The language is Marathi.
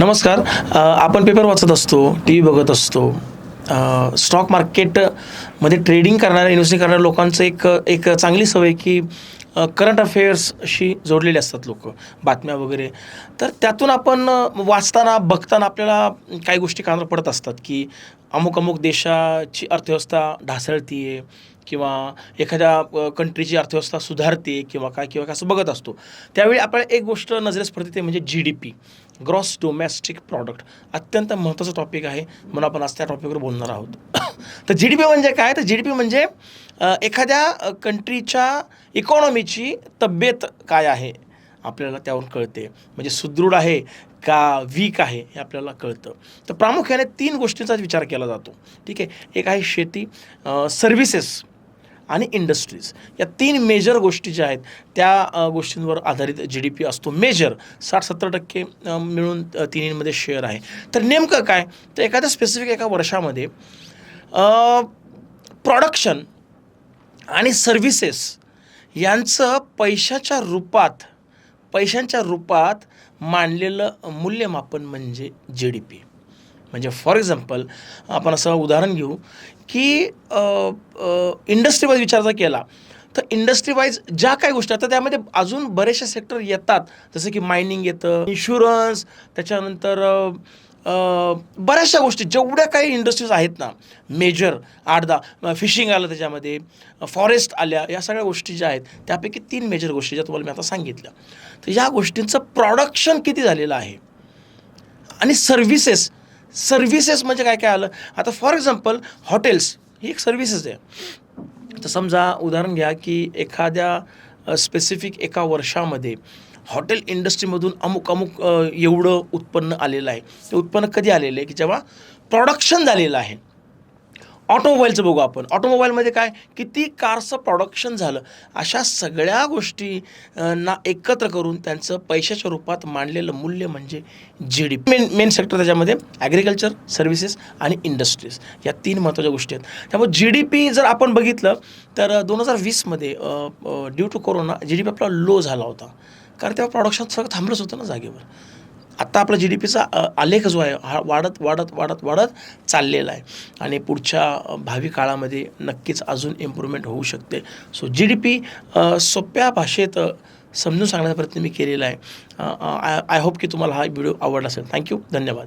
नमस्कार. आपण पेपर वाचत असतो टी व्ही बघत असतो. स्टॉक मार्केटमध्ये ट्रेडिंग करणाऱ्या इन्व्हेस्टिंग करणाऱ्या लोकांचं एक एक चांगली सवय की करंट अफेअर्सशी जोडलेले असतात लोक बातम्या वगैरे. तर त्यातून आपण वाचताना बघताना आपल्याला काही गोष्टी कानावर पडत असतात की अमुक अमुक देशाची अर्थव्यवस्था ढासळती आहे किंवा एखाद्या कंट्रीची अर्थव्यवस्था सुधारते किंवा काय किंवा काय असं बघत असतो. त्यावेळी आपल्याला एक गोष्ट नजरेस पडते ते म्हणजे G D P gross domestic product अत्यंत महत्त्वाचं टॉपिक आहे म्हणून आपण आज त्या टॉपिकवर बोलणार आहोत. तर जी डी पी म्हणजे काय? तर जी डी पी म्हणजे एखाद्या कंट्रीच्या इकॉनॉमीची तब्येत काय आहे आपल्याला त्यावरून कळते. म्हणजे सुदृढ आहे का वीक आहे हे आपल्याला कळतं. तर प्रामुख्याने तीन गोष्टींचाच विचार केला जातो. ठीक आहे? एक आहे शेती सर्व्हिसेस आणि इंडस्ट्रीज या तीन मेजर गोष्टी ज्या आहेत त्या गोष्टींवर आधारित जी डी पी असतो. मेजर साठ सत्तर टक्के मिळून तिन्हीमध्ये तिन्हींमध्ये शेअर आहे. तर नेमकं काय? तर एखाद्या स्पेसिफिक एका वर्षामध्ये प्रॉडक्शन आणि सर्व्हिसेस यांचं पैशाच्या रूपात पैशांच्या रूपात मांडलेलं मूल्यमापन म्हणजे जी डी पी म्हणजे फॉर एक्झाम्पल आपण असं उदाहरण घेऊ की इंडस्ट्रीवाईज विचार जर केला तर इंडस्ट्रीवाईज ज्या काही गोष्टी आहेत तर त्यामध्ये अजून बरेचसे सेक्टर येतात. जसं की मायनिंग येतं इन्शुरन्स त्याच्यानंतर बऱ्याचशा गोष्टी जेवढ्या काही इंडस्ट्रीज आहेत ना मेजर आठ दहा फिशिंग आलं त्याच्यामध्ये फॉरेस्ट आल्या या सगळ्या गोष्टी ज्या आहेत त्यापैकी तीन मेजर गोष्टी ज्या तुम्हाला मी आता सांगितल्या. तर या गोष्टींचं प्रॉडक्शन किती झालेलं आहे? आणि सर्व्हिसेस सर्व्हिसेस म्हणजे काय काय आलं? आता फॉर एक्झाम्पल हॉटेल्स ही एक सर्व्हिसेस आहे. तर समजा उदाहरण घ्या की एखाद्या स्पेसिफिक एका वर्षामध्ये हॉटेल इंडस्ट्रीमधून अमुक अमुक एवढं उत्पन्न आलेलं आहे. ते उत्पन्न कधी आलेलं आहे की जेव्हा प्रॉडक्शन झालेलं आहे. ऑटोमोबाईलचं बघू आपण. ऑटोमोबाईलमध्ये काय? किती कारचं प्रॉडक्शन झालं? अशा सगळ्या गोष्टी ना एकत्र करून त्यांचं पैशाच्या रूपात मांडलेलं मूल्य म्हणजे G D P main main sector त्याच्यामध्ये ॲग्रिकल्चर सर्व्हिसेस आणि इंडस्ट्रीज या तीन महत्त्वाच्या गोष्टी आहेत. त्यामुळे जी डी पी जर आपण बघितलं तर दोन हजार वीसमध्ये due to corona G D P आपला लो झाला होता. कारण तेव्हा प्रॉडक्शन सगळं थांबलंच होतं ना जागेवर. आत्ता आपला जी डी पीचा आलेख जो आहे हा वाढत वाढत वाढत वाढत चाललेला आहे. आणि पुढच्या भावी काळामध्ये नक्कीच अजून इम्प्रूव्हमेंट होऊ शकते. सो जी डी पी सोप्या भाषेत समजून सांगण्याचा प्रयत्न मी केलेला आहे. आय आय होप की तुम्हाला हा व्हिडिओ आवडला असेल. थँक्यू धन्यवाद.